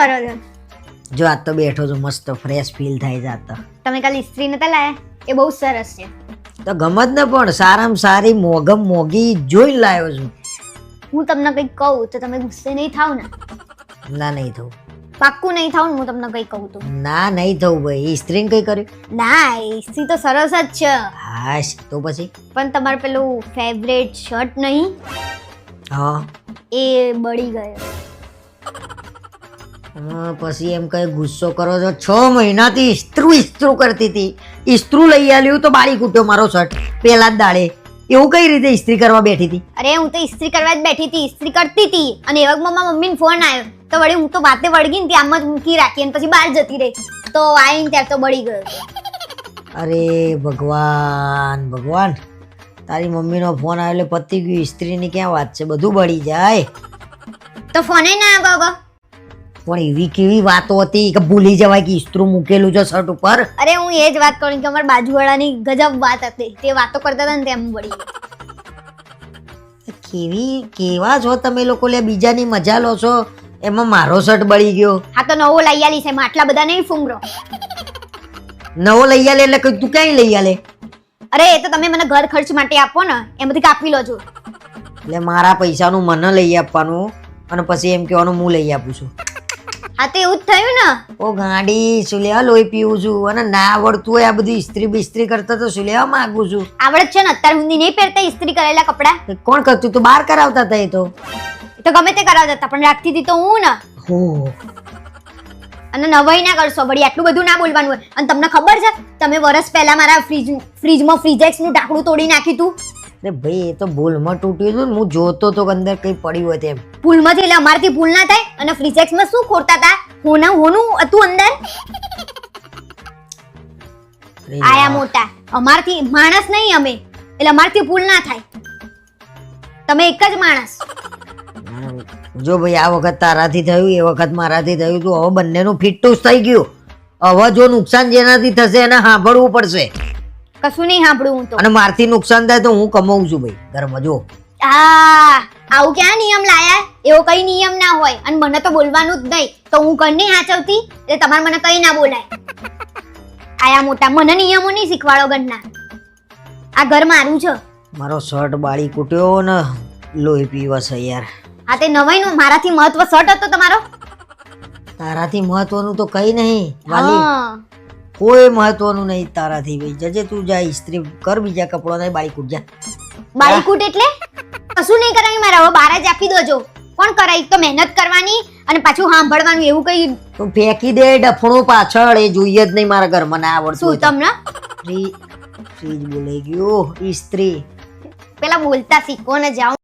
કરો છો? જો આજ તો બેઠો છું મસ્ત ફ્રેશ ફીલ થાય છે આજ તો. તમે કાલ ઇસ્ત્રી નતા લાયા? એ બહુ સરસ છે. તો ગમત ને પણ સારામાં સારી મોગમ મોગી જોઈ લાવ્યો છું. હું તમને કંઈક કહું તો તમે ગુસ્સે નહીં થાવ ને? ના નહીં થવું. પાક્કું નહીં થાવ હું તમને કંઈ કહું તો? ના નહીં થવું ભાઈ. ઇસ્ત્રી કઈ કર્યું? ના ઇસ્ત્રી તો સરસ જ છે. હા તો પછી? પણ તમારું પેલું ફેવરેટ શર્ટ નહીં? હા. એ બળી ગયો. પછી એમ કઈ ગુસ્સો કરો છો? છ મહિનાથી ઇસ્ત્રુ ઇસ્ત્રુ કરતી હતી. ઇસ્ત્રુ લઈ આવ્યું તો બાળી કૂટ્યો મારો શર્ટ પેલા જ દાડે. એવું કઈ રીતે ઇસ્ત્રી કરવા બેઠી હતી? અરે હું તો ઇસ્ત્રી કરવા જ બેઠી હતી ઇસ્ત્રી કરતી હતી. અને એવા મારા મમ્મીને ફોન આવ્યો તો વળી હું તો વાતે વળગી ને આમ જ મૂકી રાખી અને પછી બહાર જતી રહી. તો આવીને ત્યારે તો બળી ગયો. અરે ભગવાન ભગવાન. તારી મમ્મીનો ફોન આવ્યો એટલે પતી ગયું. ઇસ્ત્રીની ક્યાં વાત છે? બધું બળી જાય. તો ફોને ના આવ્યો પણ એવી કેવી વાતો હતી કે ભૂલી જવાય કે ઇસ્ત્રુ મૂકેલું છે શર્ટ ઉપર? અરે હું એ જ વાત કરું કે અમારા બાજુવાળાની ગજબ વાત હતી. તે વાતો કરતા હતા ને તેમ બળી કેવી કેવા છો તમે લોકો લે? બીજાની મજા લો છો. એમાં મારો શર્ટ બળી ગયો. હા તો નવો લઈ આલી છે આટલા બધા નહીં ફૂંગરો. નવો લઈ આલે એટલે કઈ તું ક્યાંય લઈ આલે? અરે એ તો તમે મને ઘર ખર્ચ માટે આપો ને. એમાંથી કાપી લો છો એટલે મારા પૈસાનું મને લઈ આપવાનું અને પછી એમ કહેવાનું હું લઈ આપું છું. હા તો એવું જ થયું ને. ઓ ગાડી શું લેવા લોહી પીવું છું? અને ના આવડતું હોય આ બધી ઇસ્ત્રી બિસ્ત્રી કરતા તો શું લેવા માંગુ છું? આવડત છે ને અત્યાર સુધી નહીં પહેરતા ઇસ્ત્રી કરેલા કપડા. કોણ કરતું? તું બહાર કરાવતા હતા એ તો. એ તો ગમે તે કરાવતા હતા પણ રાખતી હતી તો હું ને. હો. અને નવાઈ ના કરશો વળી આટલું બધું ના બોલવાનું હોય. અને તમને ખબર છે તમે વરસ પહેલા મારા ફ્રીજ ફ્રીજમાં ફ્રીજેક્સનું ઢાંકણું તોડી નાખ્યું હતું અરે ભાઈ એ તો ભૂલમાં તૂટ્યું હતું હું જોતો તો અંદર કઈ પડ્યું હોય તેમ ભૂલમાંથી એટલે અમારથી ભૂલ ના થાય અને ફ્રીજેક્સમાં શું ખોરતા હતા? હોના હોનું હતું અંદર? આયા મોટા અમારથી માણસ નહીં અમે એટલે અમારથી ભૂલ ના થાય. તમે એક જ માણસ. જો ભાઈ આ વખત તારાથી થયું એ વખત મારાથી થયું તો હવે બંનેનું ફિટ જ થઈ ગયું. હવે જો નુકસાન જેનાથી થશે એને સાંભળવું પડશે. કશું નહીં સાંભળું હું તો. અને મારથી નુકસાન થાય તો હું કમાઉં છું ભાઈ. ઘરમાં જો. આ આવું ક્યાં નિયમ લાયા? એવો કઈ નિયમ ના હોય. અને મને તો બોલવાનું જ નહીં. તો હું ઘર નહીં સાચવતી એટલે તમારે મને કઈ ના બોલાય. આયા મોટા મને નિયમો નહીં શીખવાડો ઘરના. આ ઘર મારું છે. મારો શર્ટ બાળી કૂટ્યો ને લોહી પીવસ યાર આ તે નવાઈનું મારાથી મહત્વ શર્ટ હતો તમારો? તારાથી મહત્વનું તો કઈ નહીં વાલી. કોઈ મહત્વનું નહીં તારાથી ભાઈ. જજે તું જા ઇસ્ત્રી કર બીજા કપડો નહીં બાળી કૂટ જા. બાળકૂટ એટલે? કશું નહીં કરાવી મારા હવે બાર જ આપી દોજો. કોણ કરાય? તો મહેનત કરવાની અને પાછું સાંભળવાનું એવું કઈ? તું ફેંકી દે ડફણો પાછળ એ જોઈએ જ નહીં મારા ઘરમાં ના આવડતું શું તમને? ફ્રી ફ્રીજ બોલાઈ ગયો. ઇસ્ત્રી પેલા બોલતા શીખો ને જાઓ.